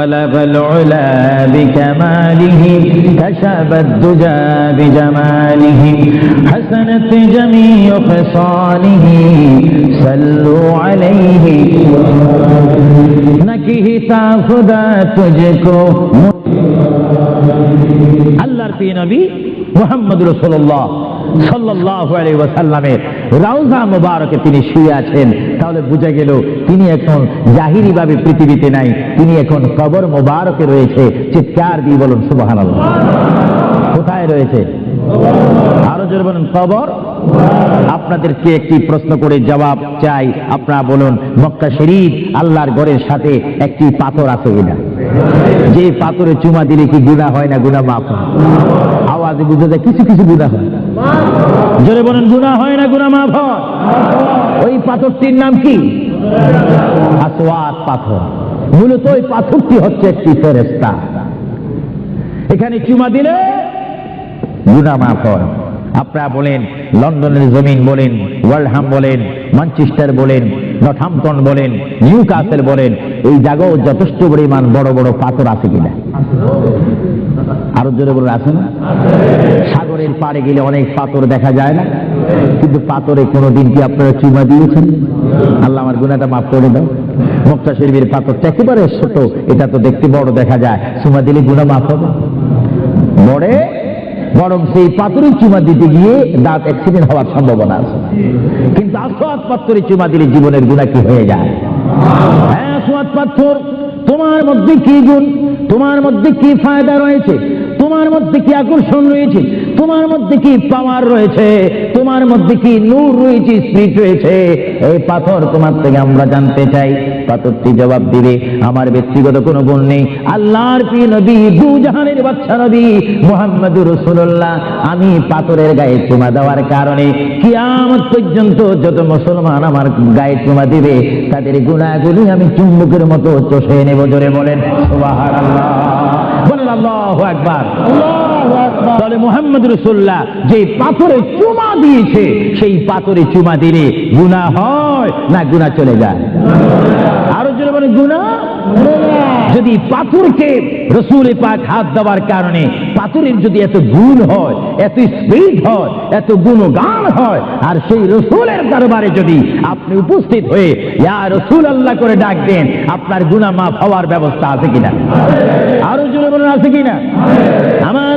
بلغ العلا بكماله كشف الدجى بجماله حسنت جميع خصاله صلوا عليه نكهتا خدا تجھکو আল্লাহর প্রিয় নবী মোহাম্মদ রসুল্লাহ সাল্লাহ রাউজা মুবারকে তিনি শুয়ে আছেন। তাহলে বুঝা গেল তিনি এখন জাহিরি ভাবে পৃথিবীতে নাই, তিনি এখন কবর মুবারকে রয়েছে। চিৎকার দিয়ে বলুন সুবাহান কোথায় রয়েছে? আরও জোরে বলুন, কবর? আপনাদেরকে একটি প্রশ্ন করে জবাব চাই? আপনারা বলুন, মক্কা শরীফ আল্লাহর ঘরের সাথে একটি পাথর আছে কিনা? যে পাথরে চুমা দিলে কি গুণা হয় না? গুণা মাফ আওয়াজে বুঝে যায় কিছু কিছু গুণা হয়। জোরে বলেন গুণা হয় না গুণা মাফ হয়? ওই পাথরটির নাম কি? পাথর। মূলত ওই পাথরটি হচ্ছে একটি ফেরেস্তা এখানে চুমা দিলে গুণা মাফ হয়। আপনারা বলেন, লন্ডনের জমিন বলেন ওয়ার্ল্ডহাম বলেন, ম্যানচেস্টার বলেন নটহাম্পটন বলেন নিউ কাসেল বলেন, এই জায়গাও যথেষ্ট পরিমাণ বড় বড় পাথর আছে কিনা? আরও জোরে বলে আছে না? সাগরের পাড়ে গেলে অনেক পাথর দেখা যায় না, কিন্তু পাথরে কোনোদিন কি আপনারা চুমা দিয়েছেন? আল্লাহ আমার গুণাটা মাফ করে দাও। মক্কা শরীফের পাথরটা একেবারে ছোট, এটা তো দেখতে বড় দেখা যায়। চুমা দিলে গুণা মাফ হবে। বড়ে বরং সেই পাথরে চুমা দিতে গিয়ে দাঁত অ্যাক্সিডেন্ট হওয়ার সম্ভাবনা আছে। কিন্তু আসোয়াদ পাথরে চুমা দিলে জীবনের গুণা কি হয়ে যায়? হ্যাঁ আসোয়াদ পাথর তোমার মধ্যে কি গুণ? তোমার মধ্যে কি ফায়দা রয়েছে? তোমার মধ্যে কি আকর্ষণ রয়েছে? তোমার মধ্যে কি পাওয়ার রয়েছে? তোমার মধ্যে কি নূর রয়েছে স্পিরিট রয়েছে? এই পাথর তোমার থেকে আমরা জানতে চাই। পাথরটি জবাব দিবে, আমার ব্যক্তিগত কোনো গুণ নেই। আল্লাহর প্রিয় নবী দু জাহানের বাচ্চা নবী মোহাম্মদুর রসুল্লাহ আমি পাথরের গায়ে চুমা দেওয়ার কারণে কিয়ামত পর্যন্ত যত মুসলমান আমার গায়ে চুমা দিবে, তাদের গুণাগুলি আমি চুম্বকের মতো চষে নেব। জোরে বলেন, সুবহানাল্লাহ। বলেন, আল্লাহ একবার তাহলে মোহাম্মদ রসুল্লাহ যে পাথরে চুমা দিয়েছে, সেই পাথরে চুমা দিলে গুণা হয় না গুণা চলে যায়? আরও বলে গুণা যদি পাথরকে রসুলে পাক হাত দেওয়ার কারণে পাথরের যদি এত গুণ হয়, এত স্পিড হয়, এত হয়, আর সেই রসুলের দরবারে যদি আপনি উপস্থিত হয়ে, ইয়া রসুল আল্লাহ করে ডাক দেন, আপনার গুণা মাফ হওয়ার ব্যবস্থা আছে কিনা? আরও জোরে বলেন, আছে কিনা? আমার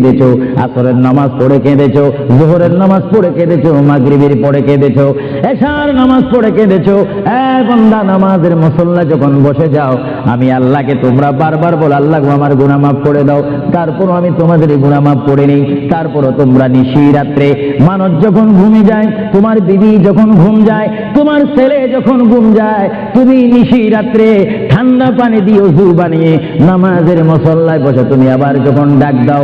কেঁদেছো? আসরের নামাজ পড়ে কেঁদেছো? জোহরের নামাজ পড়ে কেঁদেছো? মাগরিবের পড়ে কেঁদেছো? এশার নামাজ পড়ে কেঁদেছো? বন্দা, নামাজের মুসল্লা যখন বসে যাও, আমি আল্লাহকে তোমরা বারবার বল, আল্লাহ আমার মাফ করে দাও। তারপরও আমি তোমাদের মাফ করে নেই তারপরও তোমরা নিশি রাত্রে মানুষ যখন ঘুমে যায়, তোমার বিবি যখন ঘুম যায়, তোমার ছেলে যখন ঘুম যায়, তুমি নিশি রাত্রে ঠান্ডা পানি দিয়ে অজু বানিয়ে নামাজের মসল্লায় বসে তুমি আবার যখন ডাক দাও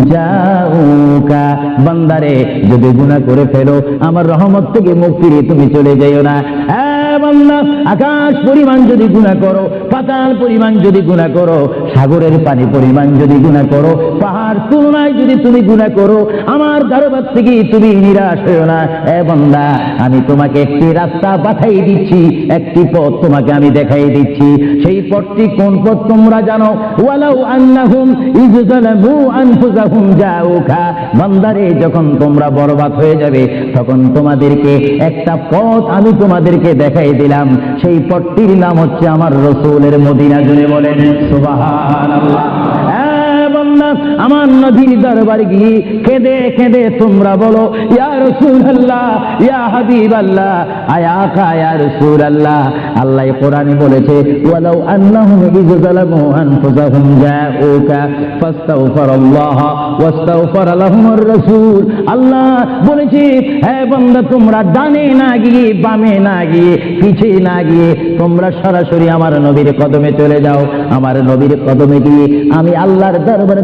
জাউকা বান্দারে, যদি গুনাহ করে ফেলো, আমার রহমত থেকে ফিরিয়ে তুমি চলে যাইও না। আকাশ পরিমাণ যদি গুণা করো, পাতাল পরিমাণ যদি গুণা করো, সাগরের পানি পরিমাণ যদি গুণা করো, পাহাড় তুলনায় যদি তুমি গুণা করো, আমার দরবার থেকে তুমি নিরাশ হয়েও না। এ বন্দা, আমি তোমাকে একটি রাস্তা পাঠাই দিচ্ছি, একটি পথ তোমাকে আমি দেখাই দিচ্ছি। সেই পথটি কোন পথ তোমরা জানো? বান্দারে, যখন তোমরা বরবাদ হয়ে যাবে, তখন তোমাদেরকে একটা পথ আমি তোমাদেরকে দেখাই দিলাম। সেই পথটির নাম হচ্ছে আমার রসুলের মদিনা জুড়ে বলেন। বান্দা, আমার নদীর দরবার গিয়ে কেঁদে কেঁদে তোমরা বলো ইয়া রসুল আল্লাহ ইয়া হাবিব আল্লাহ আয়া কা ইয়া রসুল আল্লাহ আল্লাহ কোরআনে বলেছে ওয়ালাউ আনফুসাহুম জাউকা ফাস্তাগফিরুল্লাহ লাহুমুর রাসূল। আল্লাহ বলেছে হ্যাঁ বান্দা তোমরা ডানে না গিয়ে বামে না গিয়ে পিছে না গিয়ে তোমরা সরাসরি আমার নবীর কদমে চলে যাও। আমার নবীর কদমে গিয়ে আমি আল্লাহর দরবারে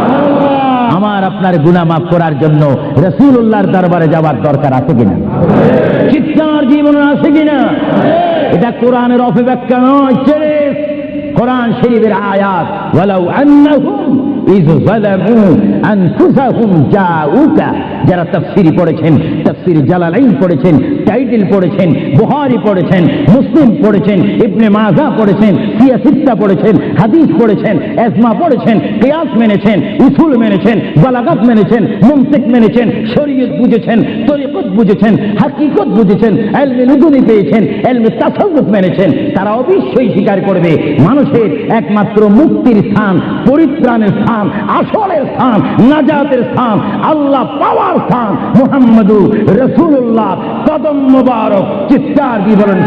আপনার গুণা মাফ করার জন্য রসুল্লাহর দরবারে যাওয়ার দরকার আছে কিনা? চিৎকার জীবন আছে কিনা? এটা কোরআনের অপব্যাখ্যা নয় কোরআন শরীফের আয়াত, ওয়ালাউ যারা তফসিরি পড়েছেন, তাফসীর জালালাইন পড়েছেন টাইটেল পড়েছেন, বুখারী পড়েছেন, মুসলিম পড়েছেন, ইবনে মাজাহ পড়েছেন সিয়াসিত্তা পড়েছেন, হাদিস পড়েছেন, এজমা পড়েছেন, কিয়াস মেনেছেন, উসুল মেনেছেন, বালাগাত মেনেছেন মুমতিক মেনেছেন, শরীয়ত বুঝেছেন, তরিকত বুঝেছেন, হাকিকত বুঝেছেন, এলমে নুদুনি পেয়েছেন, এলমে তাসাউফ মেনেছেন, তারা অবশ্যই স্বীকার করবে, মানুষের একমাত্র মুক্তির স্থান, পরিত্রাণের স্থান, আসলের স্থান, নাজাতের স্থান, আল্লাহ পাওয়ার স্থান মুহাম্মদু রসুল্লাহ কদম মুবারক, চিৎকার দিয়ে বলেন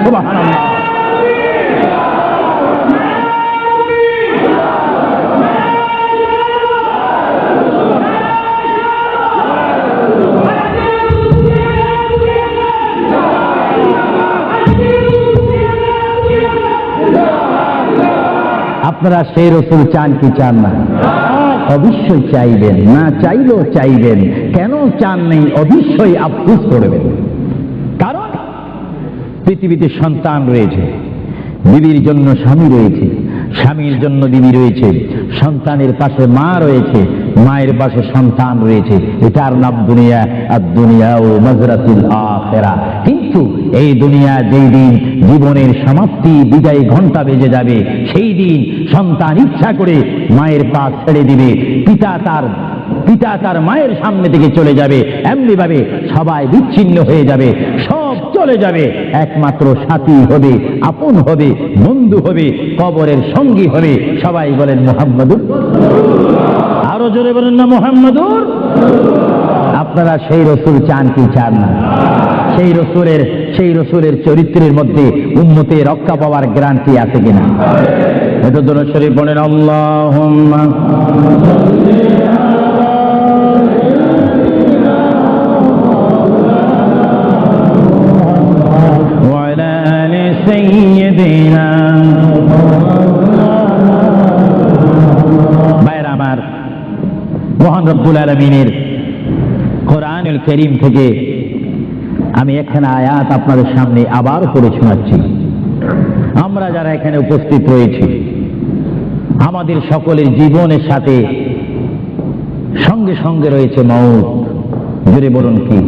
আপনারা সেই রসুল চান কি চান না? অবশ্যই চাইবেন, না চাইলেও চাইবেন। কেন চান নেই? অবশ্যই আফসুস করবেন। পৃথিবীতে সন্তান রয়েছে। বিবির জন্য স্বামী রয়েছে, স্বামীর জন্য বিবি রয়েছে, সন্তানের পাশে মা রয়েছে, মায়ের পাশে সন্তান রয়েছে। এটার নাম দুনিয়া, আর দুনিয়া ও মজরাতুল আখেরা। কিন্তু এই দুনিয়া যেই দিন জীবনের সমাপ্তি, বিদায় ঘণ্টা বেজে যাবে, সেই দিন সন্তান ইচ্ছা করে মায়ের পা ছেড়ে দিবে, পিতা তার পিতা তার মায়ের সামনে থেকে চলে যাবে। এমনিভাবে সবাই বিচ্ছিন্ন হয়ে যাবে। সব চলে যাবে। একমাত্র সাথী হবে, আপন হবে, বন্ধু হবে, কবরের সঙ্গী হবে। সবাই বলেন মোহাম্মদুর আরও জোরে বলেন না মোহাম্মদুর আপনারা সেই রসুল চান কি চান না? সেই রসুলের সেই রসুলের চরিত্রের মধ্যে উন্নতি রক্ষা পাওয়ার গ্যারান্টি আছে কিনা? এটা দোনো শরীফ বলেন আল্লাহ سيدنا ভাইয়ের আমার মহান রব্বুল আলমিনের কোরআনুল করিম থেকে আমি এখানে আয়াত আপনাদের সামনে আবার পড়ে শোনাচ্ছি আমরা যারা এখানে উপস্থিত রয়েছি আমাদের সকলের জীবনের সাথে সঙ্গে সঙ্গে রয়েছে মৌত জুড়ে বলুন কি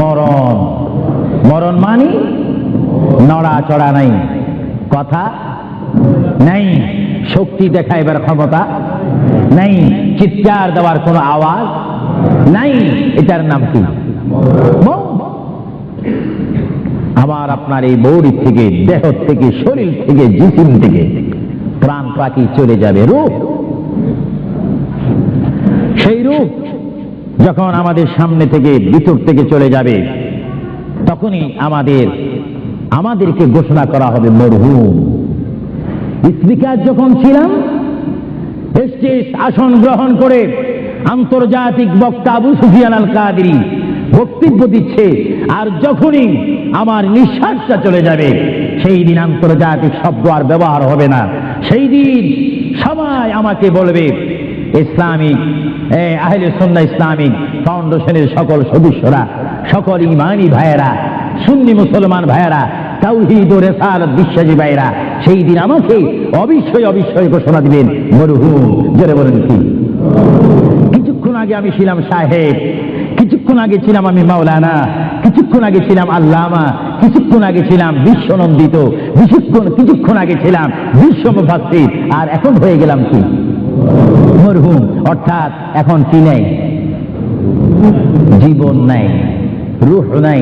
মরণ মরণ মানি নড়া চড়া নাই। কথা নাই। শক্তি দেখাইবার ক্ষমতা নাই। চিৎকার দেওয়ার কোনো আওয়াজ নাই। এটার নাম কি। আমার আপনার এই বৌড়ি থেকে দেহ থেকে, শরীর থেকে, জিসিম থেকে প্রাণ পাখি চলে যাবে রূপ। সেই রূপ যখন আমাদের সামনে থেকে ভিতর থেকে চলে যাবে, তখনই আমাদের আমাদেরকে ঘোষণা করা হবে মরহুম। স্পিকার যখন ছিলাম আসন গ্রহণ করে আন্তর্জাতিক বক্তা আবু সুফিয়ান আল কাদেরি বক্তব্য দিচ্ছে, আর যখনই আমার নিঃশ্বাসটা চলে যাবে, সেই দিন আন্তর্জাতিক শব্দ আর ব্যবহার হবে না। সেই দিন সবাই আমাকে বলবে, ইসলামিক আহলে সন্ধ্যা ইসলামিক, ফাউন্ডেশনের সকল সদস্যরা, সকল ইমানি ভাইয়েরা সুন্নি মুসলমান ভাইয়েরা, তাওহীদ ও রেসালত বিশ্বাসী ভাইয়েরা, সেই দিন আমাকে অবশ্যই অবশ্যই ঘোষণা দিবেন। মরহুম জোরে বলেন কি? কিছুক্ষণ আগে আমি ছিলাম সাহেব, কিছুক্ষণ আগে ছিলাম আমি মাওলানা, কিছুক্ষণ আগে ছিলাম আল্লামা, কিছুক্ষণ আগে ছিলাম বিশ্বনন্দিত কিছুক্ষণ কিছুক্ষণ আগে ছিলাম বিশ্ব আর এখন হয়ে গেলাম কি? মরহুম অর্থাৎ এখন কি নেই? জীবন নাই, রুহ নাই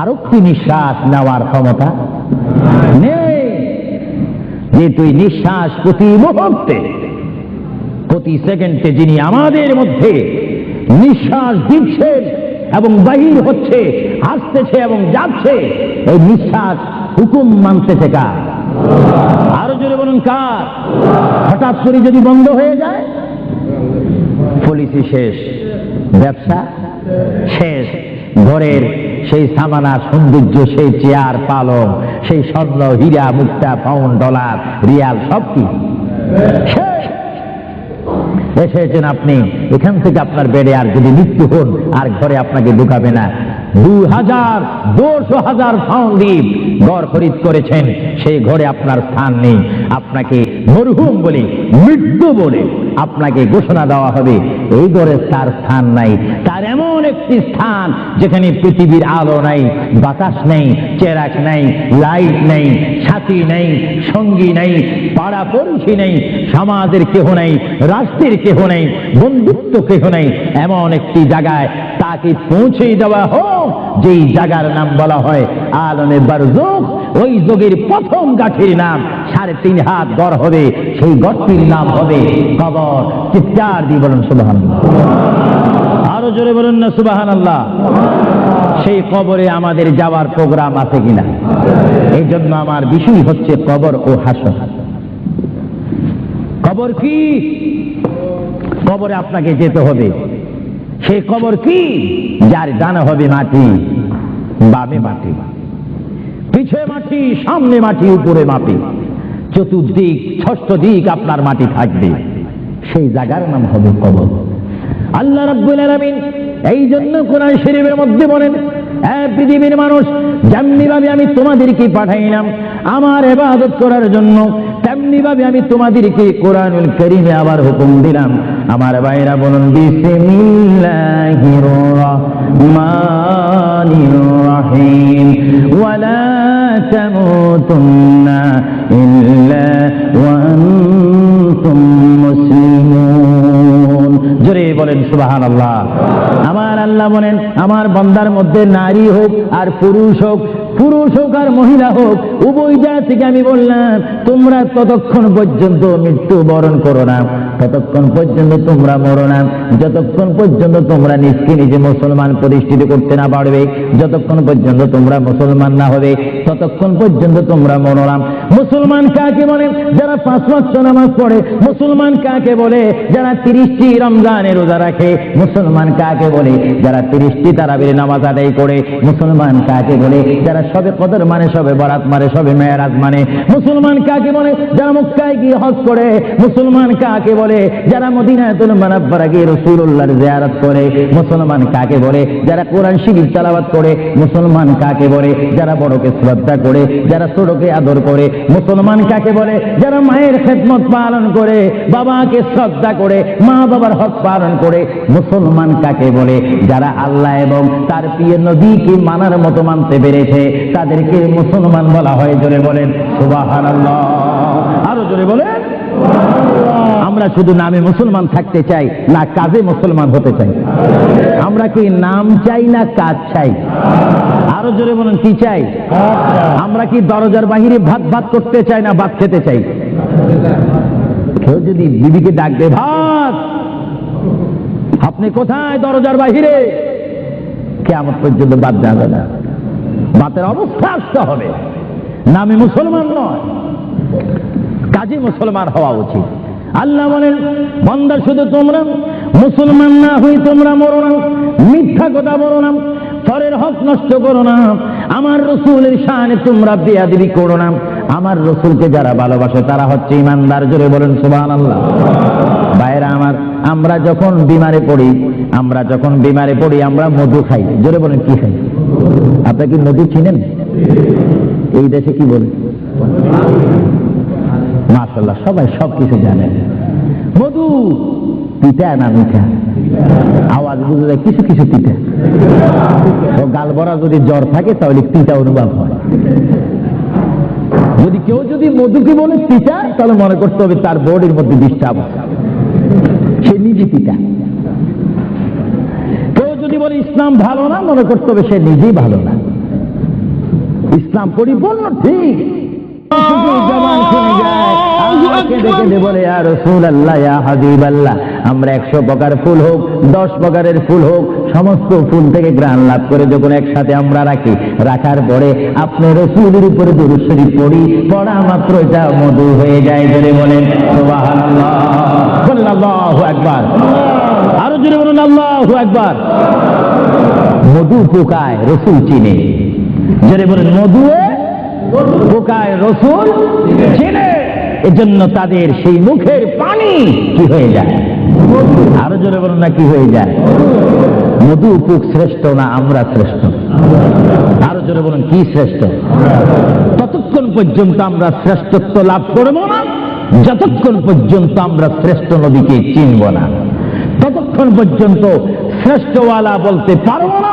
আর একটি নিঃশ্বাস নেওয়ার ক্ষমতা? নেই। যে তুই নিঃশ্বাস প্রতি মুহূর্তে, প্রতি সেকেন্ডে যিনি আমাদের মধ্যে নিঃশ্বাস দিচ্ছেন এবং বাহির হচ্ছে আসতেছে এবং যাচ্ছে, এই নিঃশ্বাস হুকুম মানতেছে কার? আরও জোরে বলুন কার? হঠাৎ করে যদি বন্ধ হয়ে যায়, পলিসি শেষ, ব্যবসা শেষ, ঘরের সেই সামানা সৌন্দর্য, সেই চেয়ার পালং, সেই স্বর্ণ, হীরা, মুক্তা পাউন্ড ডলার, রিয়াল, সব কি? এসেছেন আপনি, এখান থেকে আপনার বেডে আর যদি মৃত্যু হন, আর ঘরে আপনাকে ঢুকাবে না। দুই হাজার দুশো হাজার ফাউন্ড দ্বীপ ঘর খরিদ করেছেন, সেই ঘরে আপনার স্থান নেই। আপনাকে মরহুম বলে, মৃত্যু বলে। আপনাকে ঘোষণা দেওয়া হবে, এই ঘরে তার স্থান নাই। তার এমন একটি স্থান যেখানে পৃথিবীর আলো নাই, বাতাস নেই, চেরাক নাই, লাইট নেই সাথী নেই, সঙ্গী নেই পাড়া পড়শি নেই, সমাজের কেহ নেই, রাষ্ট্রের কেহ নেই, বন্ধুত্ব কেহ নেই। এমন একটি জায়গায় তাকে পৌঁছে দেওয়া হোক, যেই জায়গার নাম বলা হয় আলমে বারজুক ওই যোগের প্রথম গাঠির নাম সাড়ে তিন হাত গড় হবে, সেই গড়টির নাম হবে কবর। চিৎকার দিয়ে বলুন সুবাহান আরও জোরে বলুন না সুবাহান আল্লাহ সেই কবরে আমাদের যাওয়ার প্রোগ্রাম আছে কিনা? এই জন্য আমার বিষয় হচ্ছে কবর ও কবর কি? কবরে আপনাকে যেতে হবে। সেই কবর কি? যার ডানে হবে মাটি, বামে মাটি। পিছে মাটি, সামনে মাটি, উপরে মাটি। চতুর্দিক, ষষ্ঠ দিক আপনার মাটি থাকবে। সেই জায়গার নাম হবে কবর। আল্লাহ রাব্বুল আলামিন এই জন্য কোরআন শরীফের মধ্যে বলেন, এ পৃথিবীর মানুষ যেমনি ভাবে আমি তোমাদেরকে পাঠাইলাম আমার এবাদত করার জন্য তেমনি ভাবে আমি তোমাদেরকে কোরআনুল করিমে আবার হুকুম দিলাম। আমার ভাইরা বলুন বিসমিল্লাহির রহিম। ওয়ালা তামুতুন্না বলেন সুবাহান আল্লাহ আমার আল্লাহ বলেন আমার বন্দার মধ্যে নারী হোক আর পুরুষ হোক পুরুষ হোক আর মহিলা হোক, উভয় থেকে আমি বললাম, তোমরা ততক্ষণ পর্যন্ত মৃত্যু বরণ করো না। ততক্ষণ পর্যন্ত তোমরা মরো না। যতক্ষণ পর্যন্ত তোমরা নিজকে নিজে মুসলমান প্রতিষ্ঠিত করতে না পারবে, যতক্ষণ পর্যন্ত তোমরা মুসলমান না হবে, ততক্ষণ পর্যন্ত তোমরা মরো না। মুসলমান কাকে বলে? যারা পাঁচ ওয়াক্ত নামাজ পড়ে, মুসলমান কাকে বলে? যারা তিরিশটি রমজানের রোজা রাখে, মুসলমান কাকে বলে? যারা তিরিশটি তারাবির নামাজ আদায় করে, মুসলমান কাকে বলে? যারা সবে কদর মানে সবে বরাত মানে সবে মেয়েরাজ মানে। মুসলমান কাকে বলে? যারা মক্কায় গিয়ে হজ করে, মুসলমান কাকে বলে? যারা মদিনাতুল মানাব্বারা গিয়ে রসুল্লাহর জিয়ারত করে, মুসলমান কাকে বলে? যারা কোরআন শরীফ তেলাওয়াত করে, মুসলমান কাকে বলে? যারা বড়কে শ্রদ্ধা করে, যারা ছোটকে আদর করে, মুসলমান কাকে বলে? যারা মায়ের খেদমত পালন করে, বাবাকে শ্রদ্ধা করে, মা বাবার হক পালন করে, মুসলমান কাকে বলে? যারা আল্লাহ এবং তার প্রিয় নবীকে মানার মতো মানতে পেরেছে তাদেরকে মুসলমান বলা হয়, জোরে বলেন আরও জোরে বলেন আমরা শুধু নামে মুসলমান থাকতে চাই, না কাজে মুসলমান হতে চাই। আমরা কি নাম চাই না কাজ চাই? আরও জোরে বলুন, কি চাই? আমরা কি দরজার বাহিরে ভাত ভাত করতে চাই না ভাত খেতে চাই? কেউ যদি বিবিকে ডাকবে ভাত, আপনি কোথায় দরজার বাহিরে? কেমন পর্যন্ত বাদ যাবে না। বাতের অবস্থা আসতে হবে। নামে মুসলমান নয়। কাজী মুসলমান হওয়া উচিত। আল্লাহ বলেন, বন্দা শুধু তোমরা, মুসলমান না হই তোমরা মরো না, মিথ্যা কথা বলো না পরের হক নষ্ট করো না, আমার রসুলের শানে তোমরা বেয়াদিবি করো না। আমার রসুলকে যারা ভালোবাসে, তারা হচ্ছে ইমানদার। জোরে বলেন সুবহান আল্লাহ বাইরা আমার, আমরা যখন বিমারে পড়ি, আমরা যখন বিমারে পড়ি, আমরা মধু খাই। জোরে বলেন, কি খাই? আপনারা কি মধু চিনেন? এই দেশে কি বলে? মাশাল্লাহ সবাই সব কিছু জানেন। মধু পিঠা না মিঠা? আওয়াজ বুঝে যায় কিছু কিছু পিঠা তো গাল ভরা যদি জ্বর থাকে, তাহলে পিঠা অনুভব হয়। যদি কেউ যদি মধুকে বলে পিঠা তাহলে মনে করতে হবে তার বডির মধ্যে ডিস্টার্ব সে নিজে কেউ যদি বলে ইসলাম ভালো না মনে করতে হবে সে নিজেই ভালো না। ইসলাম পরিপূর্ণ ঠিক। জবান শুনে যায়, কেঁদে কেঁদে বলে, "ইয়া রাসূলাল্লাহ, ইয়া হাবিবাল্লাহ, আমরা একশো প্রকার ফুল হোক দশ প্রকারের ফুল হোক সমস্ত ফুল থেকে গ্রাণ লাভ করে যখন একসাথে আমরা রাখি রাখার পরে আপনি রসুলের উপরে দরুদ শরীফ পড়ি পড়া মাত্র যা মধু হয়ে যায় জোরে বলেন আকবার। আরও জোরে বলুন, আল্লাহু আকবার। মধু পোকায় রসুল চিনে। জোরে বলেন, মধুয়ে পোকায় রসুল চিনে। এজন্য তাদের সেই মুখের পানি কি হয়ে যায়? আরও জোরে বলুন না, কি হয়ে যায়? মধু পোক শ্রেষ্ঠ না আমরা শ্রেষ্ঠ? আরও জোরে বলুন, কি শ্রেষ্ঠ? ততক্ষণ পর্যন্ত আমরা শ্রেষ্ঠত্ব লাভ করব না, যতক্ষণ পর্যন্ত আমরা শ্রেষ্ঠ নদীকে চিনব না। ততক্ষণ পর্যন্ত শ্রেষ্ঠওয়ালা বলতে পারব না,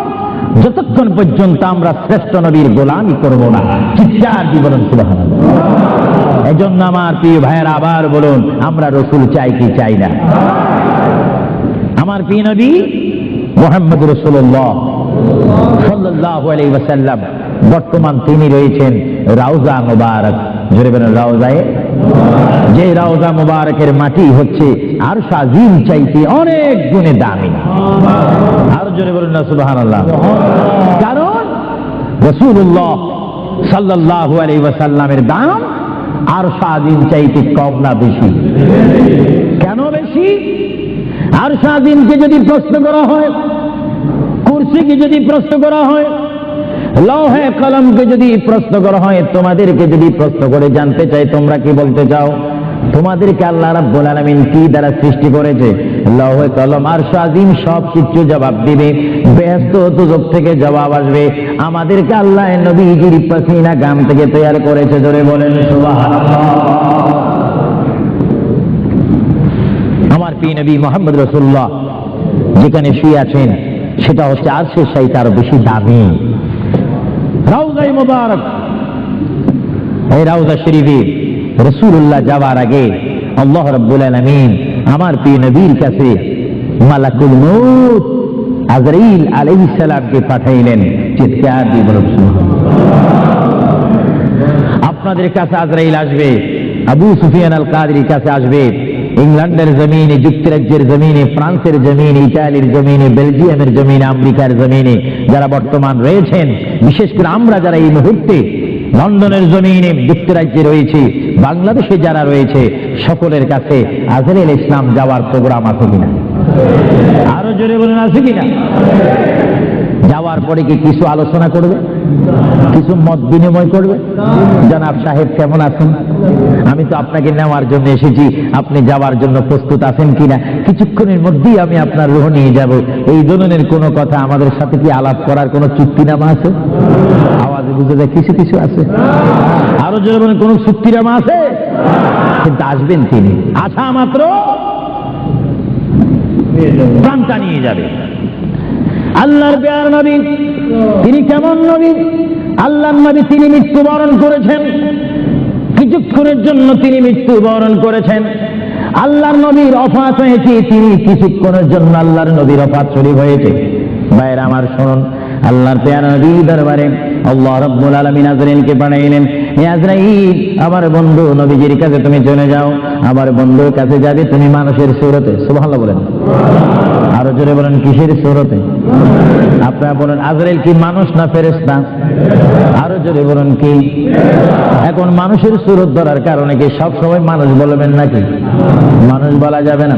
যতক্ষণ পর্যন্ত আমরা শ্রেষ্ঠ নবীর গোলামি করব না, চিৎকার বলুন, সুবহানাল্লাহ। এই আমার প্রিয় ভাইয়ের, আবার বলুন, আমরা রসুল চাই কি চাই না? আমার প্রিয় নবী মোহাম্মদ রসুল্লাহ ওয়াসাল্লাম, বর্তমান তিনি রয়েছেন রাউজা মুবারক। জোরে বলেন, রাউজায়ে। যে রাউজা মুবারকের মাটি হচ্ছে আর সাজিম চাইতে অনেক গুণে দামি আর জোরে বলুন না, সুবহানাল্লাহ। কারণ রসুল্লাহ আলাইহি ওয়াসাল্লামের দাম আর সাজিম চাইতে কম না বেশি। কেন বেশি? আর সাজিমকে যদি প্রশ্ন করা হয়, কুরসিকে যদি প্রশ্ন করা হয় লৌহে কলমকে যদি প্রশ্ন করা হয়, তোমাদেরকে যদি প্রশ্ন করে জানতে চাই, তোমরা কি বলতে চাও? তোমাদেরকে আল্লাহ রাব্বুল আলামিন কি দ্বারা সৃষ্টি করেছে? লৌহে কলম আর সাজিম সব কিছু জবাব দিবে, ব্যস্ত দুজক থেকে জবাব আসবে। আমাদেরকে আল্লাহ নবীজির পাসিনা গাম থেকে তৈরি করেছে ধরে বলেন আমার প্রিয় নবী মোহাম্মদ রসুল্লাহ যেখানে শুয়ে আছেন, সেটা হচ্ছে আর সে আরও বেশি দামি। রাউজাই মোবারক এই রাউজা শরীফে রসুল্লাহ যাওয়ার আগে আল্লাহ রব্বুল আলমিন আমার প্রিয় নবীর কাছে মালাকুল মৌত আজরাইল আলাইহিস সালামকে পাঠাইলেন। চিৎকার দিয়ে বলুন, সুবহানাল্লাহ। আপনাদের কাছে আজরাইল আসবে, আবু সুফিয়ান আল কাদরির কাছে আসবে। ইংল্যান্ডের জমিনে, যুক্তরাজ্যের জমিনে, ফ্রান্সের জমিনে ইটালির জমিনে, বেলজিয়ামের জমিনে, আমেরিকার জমিনে যারা বর্তমান রয়েছেন, বিশেষ করে আমরা যারা এই মুহূর্তে লন্ডনের জমিনে যুক্তরাজ্যে রয়েছে, বাংলাদেশে যারা রয়েছে, সকলের কাছে আজরাইল ইসলাম যাওয়ার প্রোগ্রাম আছে কিনা? আরও জোরে বলুন, আছে কিনা? যাওয়ার পরে কি কিছু আলোচনা করবে? কিছু মত বিনিময় করবে? জনাব সাহেব কেমন আছেন? আমি তো আপনাকে নেওয়ার জন্য এসেছি। আপনি যাওয়ার জন্য প্রস্তুত আছেন কিনা? কিছুক্ষণের মধ্যেই আমি আপনার রুহ নিয়ে যাব। এই ধরনের কোনো কথা আমাদের সাথে কি আলাপ করার কোনো চুক্তিনামা আছে? আওয়াজে বুঝে যায় কিছু কিছু আছে। আরও বলেন, কোনো চুক্তিনামা আছে? কিন্তু আসবেন তিনি। আসা মাত্র প্রাণটা নিয়ে যাবে। আল্লাহর পেয়ার নবী তিনি কেমন নবী? আল্লাহর নবী তিনি মৃত্যুবরণ করেছেন। কিছুক্ষণের জন্য তিনি মৃত্যুবরণ করেছেন। আল্লাহর নবীর অফাত হয়েছে, তিনি কিছুক্ষণের জন্য আল্লাহর নবীর অফাত শরীফ হয়েছে। ভাইয়ের আমার শুনুন, আল্লাহর পেয়ার নবী দরবারে আল্লাহ রব্বুল আলামিন আজরাইলকে পাঠাইলেন হে আজরাইল, আমার বন্ধু নবীজির কাছে তুমি চলে যাও। আমার বন্ধুর কাছে যাবে তুমি মানুষের সুরতে। সুবহানাল্লাহ বলেন। আরও জোরে বলেন, কিসের সুরতে? আপনারা বলেন, আজরাইল কি মানুষ না ফেরেস্তা আরও জোরে বলুন কি? এখন মানুষের সুরত ধরার কারণে কি সব সময় মানুষ বলবেন নাকি? মানুষ বলা যাবে না।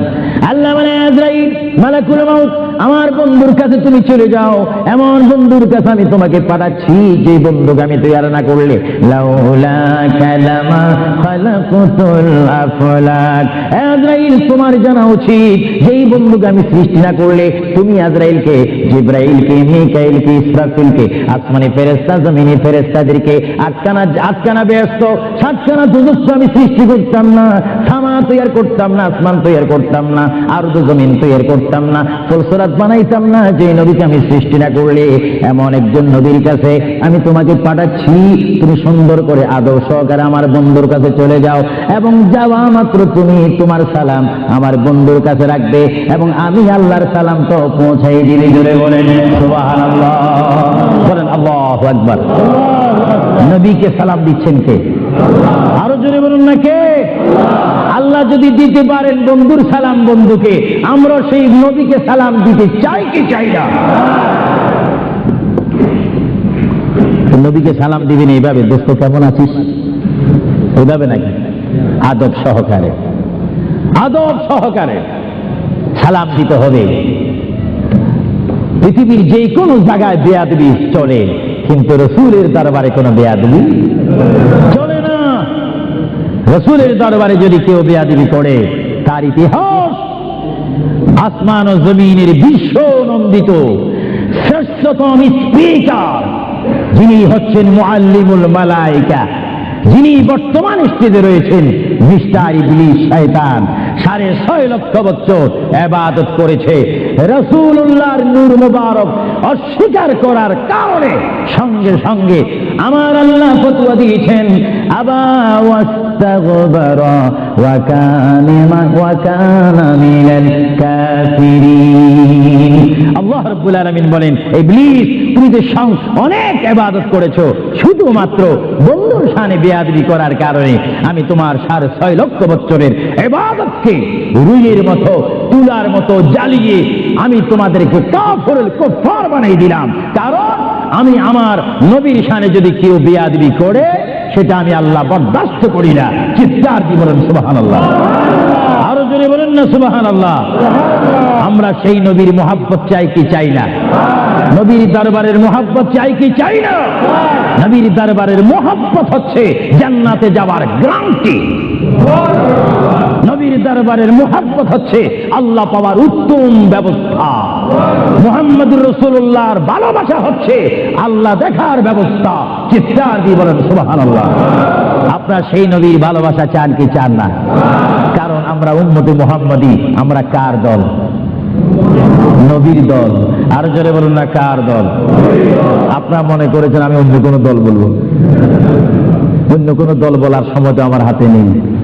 আল্লাহ মানে আজরাইল, মালাকুল মাউত আমার বন্ধুর কাছে তুমি চলে যাও। এমন বন্ধুর কাছে আমি তোমাকে পাঠাচ্ছি, যে বন্ধুকে আমি তৈরি না করলে। তোমার জানা উচিত। যেই বন্ধুকে আমি সৃষ্টি না করলে, তুমি আজরাইলকে, জিব্রাইলকে, মিকাইলকে, ইসরাফিলকে, আসমানি ফেরেস্তা জমিনি ফেরেস্তাদেরকে আটকানা আটকানা ব্যস্ত, সাতখানা দুদস্য আমি সৃষ্টি করতাম না। সামা তৈরি করতাম না, আসমান তৈরি করতাম না আর জমিন তৈরি করতাম না। ফুলসরাত বানাইতাম না যে নবীকে আমি সৃষ্টি না করলে। এমন একজন নবীর কাছে আমি তোমাকে পাঠাচ্ছি, তুমি সুন্দর করে আদর সহকারে আমার বন্ধুর কাছে চলে যাও এবং যাওয়া মাত্র তুমি তোমার সালাম আমার বন্ধুর কাছে রাখবে এবং আমি আল্লাহর সালাম তো পৌঁছাই দিলে। জুড়ে বলেন বলেন, আল্লাহু আকবার। নবীকে সালাম দিচ্ছেন কে? আরও জোরে বলুন না কে? আল্লাহ যদি দিতে পারেন বন্ধুর সালাম বন্ধুকে, আমরা সেই নবীকে সালাম দিতে চাই কি চাই না? নবীকে সালাম দিবেন এইভাবে? দোস্ত, কেমন আছিস? এইভাবে নাকি? আদব সহকারে। আদব সহকারে সালাম দিতে হবে। পৃথিবীর যে কোনো জায়গায় বেয়াদবি চলে। কিন্তু রসুলের দরবারে কোনো বেয়াদবি? চলে না। রসুলের দরবারে যদি কেউ বেয়াদবি করে, তার ইতিহাস আসমান ও জমিনের বিশ্ব নন্দিত, শ্রেষ্ঠতম স্পিকার যিনি হচ্ছেন মুআল্লিমুল মালাইকা। যিনি বর্তমান স্টেজে রয়েছেন, মিস্টার ইবলিস শয়তান, সাড়ে ছয় লক্ষ বছর এবাদত করেছে। রসুল্লাহর নূর মুবারক অস্বীকার করার কারণে সঙ্গে সঙ্গে আমার আল্লাহ ফতুয়া দিয়েছেন আল্লাহ রাব্বুল আলামিন বলেন, ইবলিস, তুমি যে অনেক এবাদত করেছ, শুধুমাত্র বন্ধুর শানে বেয়াদি করার কারণে আমি তোমার সাড়ে ছয় লক্ষ বছরের এবাদতকে রুইয়ের মতো, তুলার মতো জ্বালিয়ে আমি তোমাদেরকে কাফরুল কুফার বানিয়ে দিলাম। কারণ আমি আমার নবীর শানে যদি কেউ বেয়াদি করে, সেটা আমি আল্লাহ বরদাস্ত করি না। চিৎকার কি সুবাহ আল্লাহ জোরে বলেন না, সুবহানাল্লাহ। আমরা সেই নবীর মোহাব্বত চাই কি চাই না? নবীর দরবারের মোহাব্বত চাই কি চাই না? নবীর দরবারের মোহাব্বত হচ্ছে জান্নাতে যাওয়ার গ্রান্টি নবীর দরবারের মোহাব্বত হচ্ছে আল্লাহ পাওয়ার উত্তম ব্যবস্থা। মোহাম্মদুর রসুল্লাহর ভালোবাসা হচ্ছে আল্লাহ দেখার ব্যবস্থা। চিৎকার দিয়ে বলেন সুবাহান আল্লাহ আপনার সেই নবীর ভালোবাসা চান কি চান না? কারণ আমরা উন্মতি মোহাম্মদী, আমরা কার দল? নবীর দল। আর জোরে বলুন না, কার দল? আপনারা মনে করেছেন আমি অন্য কোনো দল বলব? অন্য কোনো দল বলার সময় তো আমার হাতে নেই।